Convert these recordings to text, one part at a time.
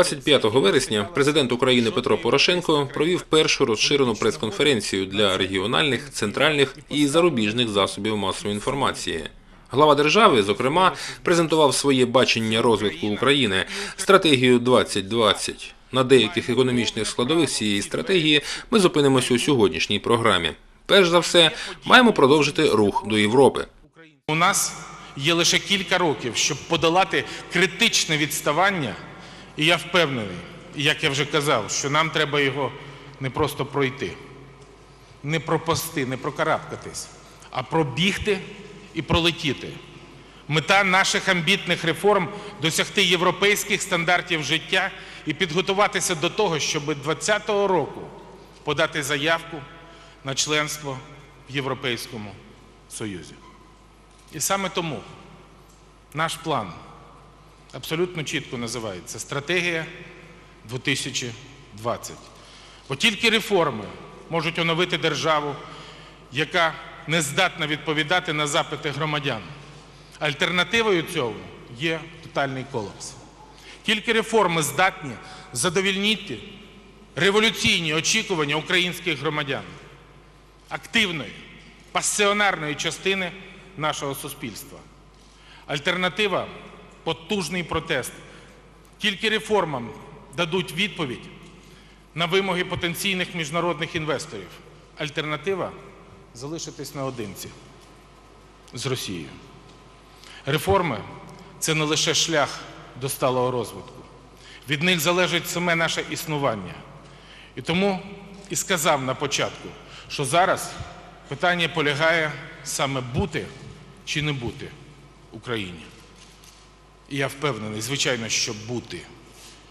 25 вересня президент України Петро Порошенко провів першу розширену прес-конференцію для регіональних, центральних і зарубіжних засобів масової інформації. Глава держави, зокрема, презентував своє бачення розвитку України, стратегію 2020. На деяких економічних складових цієї стратегії ми зупинимося у сьогоднішній програмі. Перш за все, маємо продовжити рух до Європи. У нас є лише кілька років, щоб подолати критичне відставання, і я впевнений, як я вже казав, що нам треба його не просто пройти, не пропасти, не прокарабкатись, а пробігти і пролетіти. Мета наших амбітних реформ досягти європейських стандартів життя і підготуватися до того, щоб 2020 року подати заявку на членство в Європейському Союзі. І саме тому наш план абсолютно чітко називається Стратегія 2020. Бо тільки реформи можуть оновити державу, яка не здатна відповідати на запити громадян. Альтернативою цьому є тотальний колапс. Тільки реформи здатні задовільнити революційні очікування українських громадян, активної, пасіонарної частини нашого суспільства. Альтернатива потужний протест. Тільки реформам дадуть відповідь на вимоги потенційних міжнародних інвесторів. Альтернатива залишитись наодинці з Росією. Реформи це не лише шлях до сталого розвитку. Від них залежить саме наше існування. І тому і сказав на початку, що зараз питання полягає саме бути чи не бути Україні. І я впевнений, звичайно, щоб бути.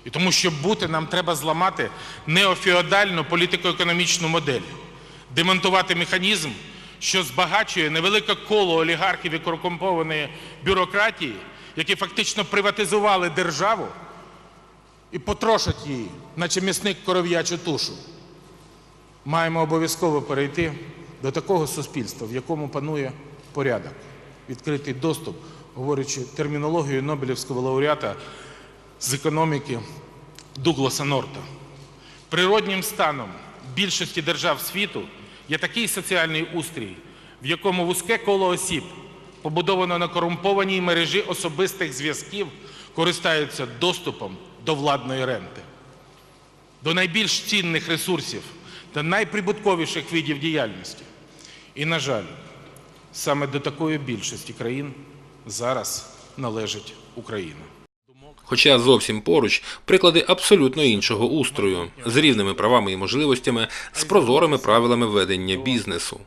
І тому, щоб бути, нам треба зламати неофеодальну політико-економічну модель, демонтувати механізм, що збагачує невелике коло олігархів і корумпованої бюрократії, які фактично приватизували державу і потрошать її, наче м'ясник коров'ячу тушу. Маємо обов'язково перейти до такого суспільства, в якому панує порядок, відкритий доступ, говорячи термінологією Нобелівського лауреата з економіки Дугласа Норта. Природнім станом більшості держав світу є такий соціальний устрій, в якому вузьке коло осіб, побудовано на корумпованій мережі особистих зв'язків, користаються доступом до владної ренти, до найбільш цінних ресурсів та найприбутковіших видів діяльності. І, на жаль, саме до такої більшості країн зараз належить Україна. Хоча зовсім поруч приклади абсолютно іншого устрою з рівними правами і можливостями, з прозорими правилами ведення бізнесу.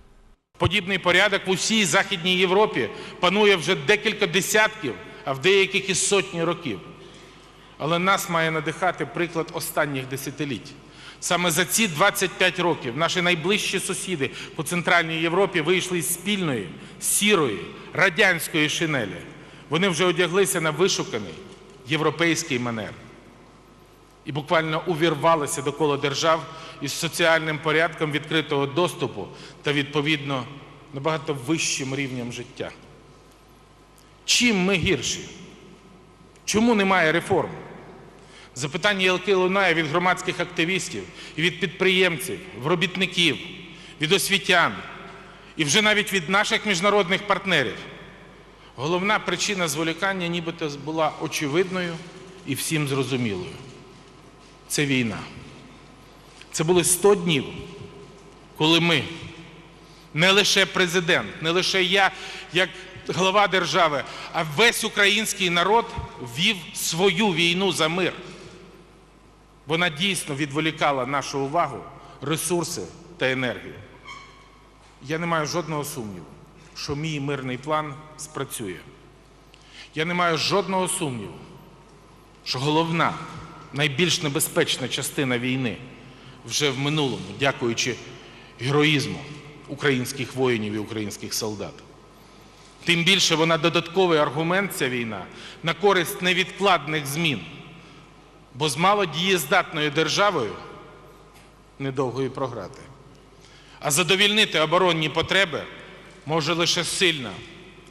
Подібний порядок в усій Західній Європі панує вже декілька десятків, а в деяких і сотні років. Але нас має надихати приклад останніх десятиліть. Саме за ці 25 років наші найближчі сусіди по Центральній Європі вийшли з спільної, сірої, радянської шинелі. Вони вже одяглися на вишуканий європейський манер і буквально увірвалися до кола держав із соціальним порядком відкритого доступу та, відповідно, набагато вищим рівнем життя. Чим ми гірші? Чому немає реформ? Запитання ялки лунає від громадських активістів від підприємців, робітників, від освітян і вже навіть від наших міжнародних партнерів. Головна причина зволікання нібито була очевидною і всім зрозумілою. Це війна. Це були 100 днів, коли ми, не лише президент, не лише я, як глава держави, а весь український народ вів свою війну за мир. Вона дійсно відволікала нашу увагу, ресурси та енергію. Я не маю жодного сумніву, що мій мирний план спрацює. Я не маю жодного сумніву, що головна, найбільш небезпечна частина війни вже в минулому, дякуючи героїзму українських воїнів і українських солдат. Тим більше вона додатковий аргумент, ця війна, на користь невідкладних змін. Бо з малодієздатною державою недовго і програти. А задовільнити оборонні потреби може лише сильна,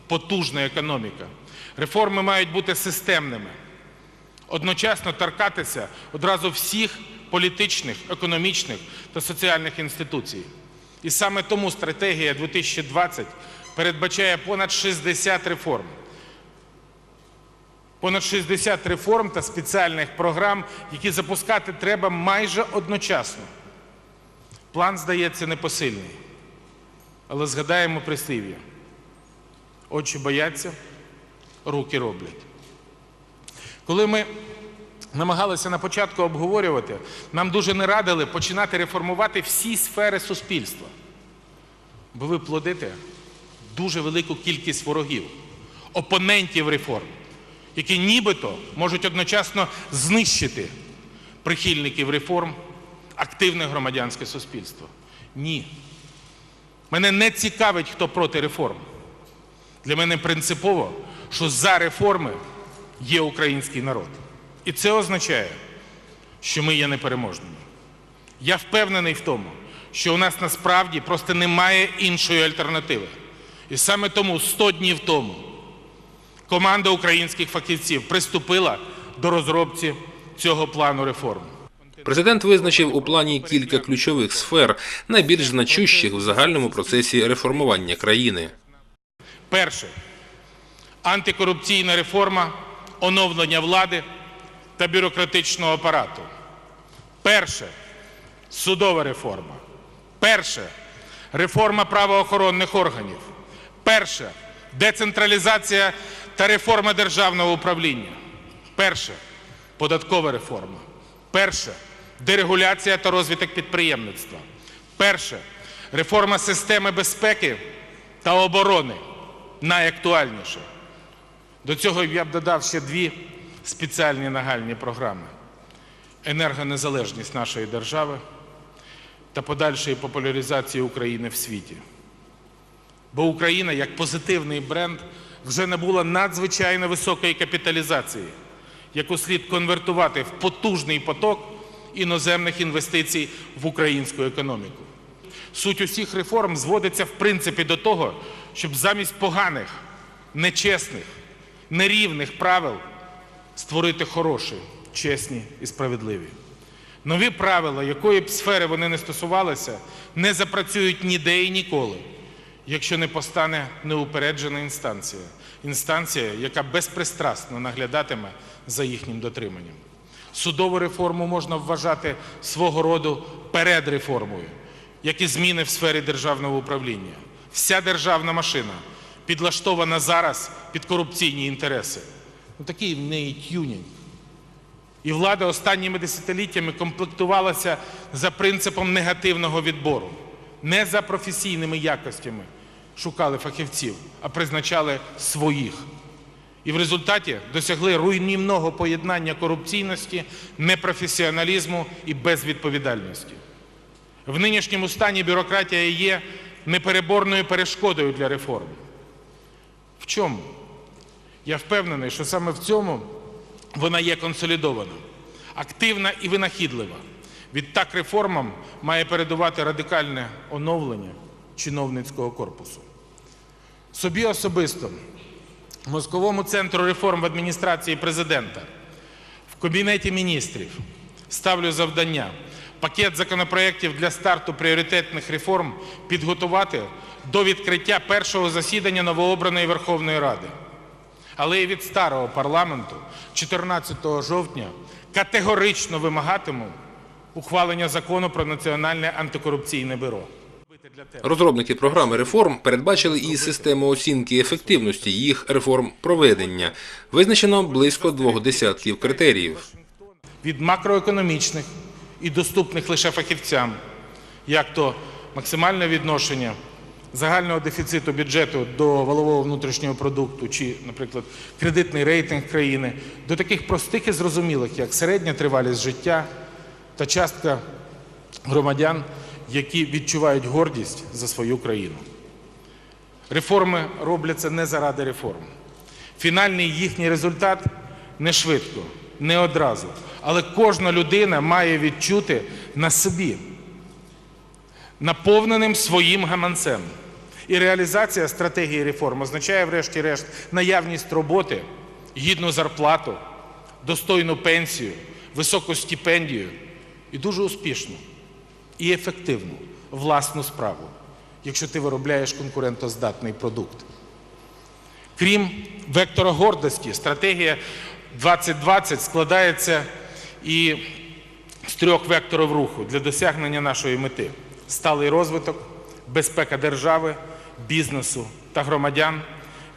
потужна економіка. Реформи мають бути системними, одночасно торкатися одразу всіх політичних, економічних та соціальних інституцій. І саме тому стратегія 2020 передбачає понад 60 реформ. Понад 60 реформ та спеціальних програм, які запускати треба майже одночасно. План здається непосильний, але згадаємо прислів'я. Очі бояться, руки роблять. Коли ми намагалися на початку обговорювати, нам дуже не радили починати реформувати всі сфери суспільства. Бо ви плодите дуже велику кількість ворогів, опонентів реформ, які нібито можуть одночасно знищити прихильників реформ, активне громадянське суспільство. Ні. Мене не цікавить, хто проти реформ. Для мене принципово, що за реформи є український народ. І це означає, що ми є непереможними. Я впевнений в тому, що у нас насправді просто немає іншої альтернативи. І саме тому 100 днів тому команда українських фахівців приступила до розробці цього плану реформ. Президент визначив у плані кілька ключових сфер, найбільш значущих в загальному процесі реформування країни. Перше антикорупційна реформа, оновлення влади та бюрократичного апарату. Перше судова реформа. Перше реформа правоохоронних органів. Перше децентралізація та реформа державного управління. Перше податкова реформа. Перше дерегуляція та розвиток підприємництва. Перше реформа системи безпеки та оборони найактуальніше. До цього я б додав ще дві спеціальні нагальні програми: енергонезалежність нашої держави та подальшої популяризації України в світі. Бо Україна як позитивний бренд вже набула надзвичайно високої капіталізації, яку слід конвертувати в потужний поток іноземних інвестицій в українську економіку. Суть усіх реформ зводиться в принципі до того, щоб замість поганих, нечесних, нерівних правил створити хороші, чесні і справедливі. Нові правила, якої б сфери вони не стосувалися, не запрацюють ніде і ніколи, якщо не постане неупереджена інстанція. Інстанція, яка безпристрасно наглядатиме за їхнім дотриманням. Судову реформу можна вважати свого роду передреформою, як і зміни в сфері державного управління. Вся державна машина підлаштована зараз під корупційні інтереси. Ну, такий в неї тюнінг. І влада останніми десятиліттями комплектувалася за принципом негативного відбору. Не за професійними якостями шукали фахівців, а призначали своїх. І в результаті досягли руйнівного поєднання корупційності, непрофесіоналізму і безвідповідальності. В нинішньому стані бюрократія є непереборною перешкодою для реформ. В чому? Я впевнений, що саме в цьому вона є консолідована, активна і винахідлива. Відтак реформам має передувати радикальне оновлення чиновницького корпусу. Собі особисто Мозковому центру реформ в адміністрації президента, в Кабінеті міністрів ставлю завдання пакет законопроєктів для старту пріоритетних реформ підготувати до відкриття першого засідання новообраної Верховної Ради. Але і від старого парламенту 14 жовтня категорично вимагатиму ухвалення закону про Національне антикорупційне бюро. Розробники програми реформ передбачили і систему оцінки ефективності їх реформ проведення. Визначено близько двох десятків критеріїв. від макроекономічних і доступних лише фахівцям, як то максимальне відношення загального дефіциту бюджету до валового внутрішнього продукту, чи, наприклад, кредитний рейтинг країни, до таких простих і зрозумілих, як середня тривалість життя та частка громадян, які відчувають гордість за свою країну. Реформи робляться не заради реформ. Фінальний їхній результат не швидко, не одразу. Але кожна людина має відчути на собі, наповненим своїм гаманцем. І реалізація стратегії реформ означає, врешті-решт, наявність роботи, гідну зарплату, достойну пенсію, високу стипендію і дуже успішну і ефективну власну справу, якщо ти виробляєш конкурентоздатний продукт. Крім вектора гордості, стратегія 2020 складається і з трьох векторів руху для досягнення нашої мети: сталий розвиток, безпека держави, бізнесу та громадян,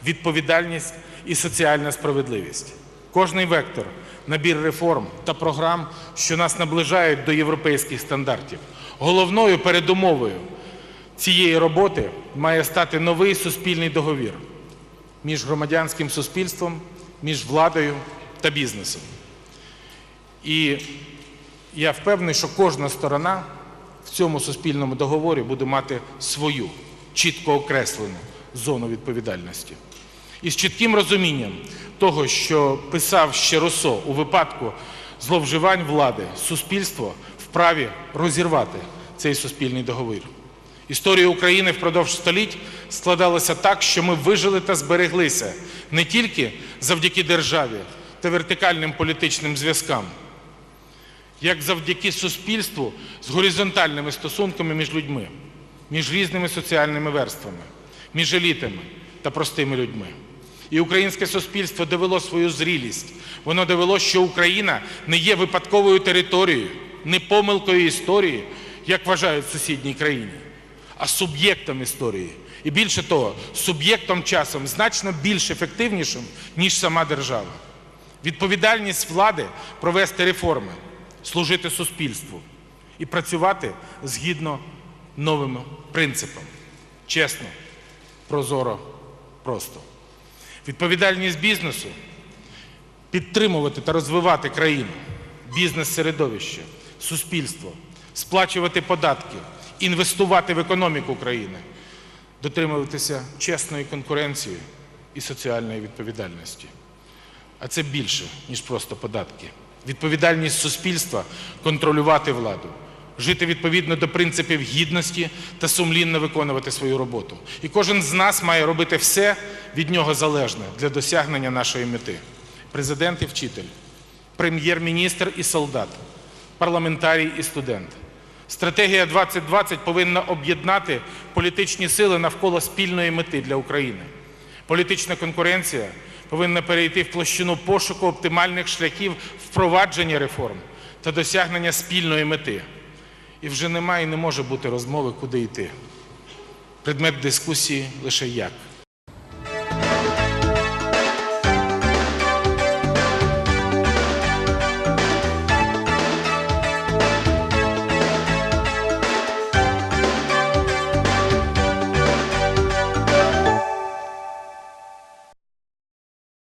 відповідальність і соціальна справедливість. Кожний вектор набір реформ та програм, що нас наближають до європейських стандартів. Головною передумовою цієї роботи має стати новий суспільний договір між громадянським суспільством, між владою та бізнесом. І я впевнений, що кожна сторона в цьому суспільному договорі буде мати свою чітко окреслену зону відповідальності. І з чітким розумінням того, що писав ще Руссо, у випадку зловживань влади, суспільство вправі розірвати цей суспільний договір. Історія України впродовж століть складалася так, що ми вижили та збереглися не тільки завдяки державі та вертикальним політичним зв'язкам, як завдяки суспільству з горизонтальними стосунками між людьми, між різними соціальними верствами, між елітами та простими людьми. І українське суспільство довело свою зрілість. Воно довело, що Україна не є випадковою територією, не помилкою історії, як вважають в сусідній країні, а суб'єктом історії. І більше того, суб'єктом часом значно більш ефективнішим, ніж сама держава. Відповідальність влади провести реформи, служити суспільству і працювати згідно новим принципам. Чесно, прозоро, просто. Відповідальність бізнесу підтримувати та розвивати країну, бізнес-середовище, суспільство, сплачувати податки, інвестувати в економіку країни, дотримуватися чесної конкуренції і соціальної відповідальності. А це більше, ніж просто податки. Відповідальність суспільства контролювати владу, жити відповідно до принципів гідності та сумлінно виконувати свою роботу. І кожен з нас має робити все від нього залежне для досягнення нашої мети. Президент і вчитель, прем'єр-міністр і солдат, парламентарій і студент. Стратегія 2020 повинна об'єднати політичні сили навколо спільної мети для України. Політична конкуренція повинна перейти в площину пошуку оптимальних шляхів впровадження реформ та досягнення спільної мети. І вже немає і не може бути розмови, куди йти. Предмет дискусії лише як.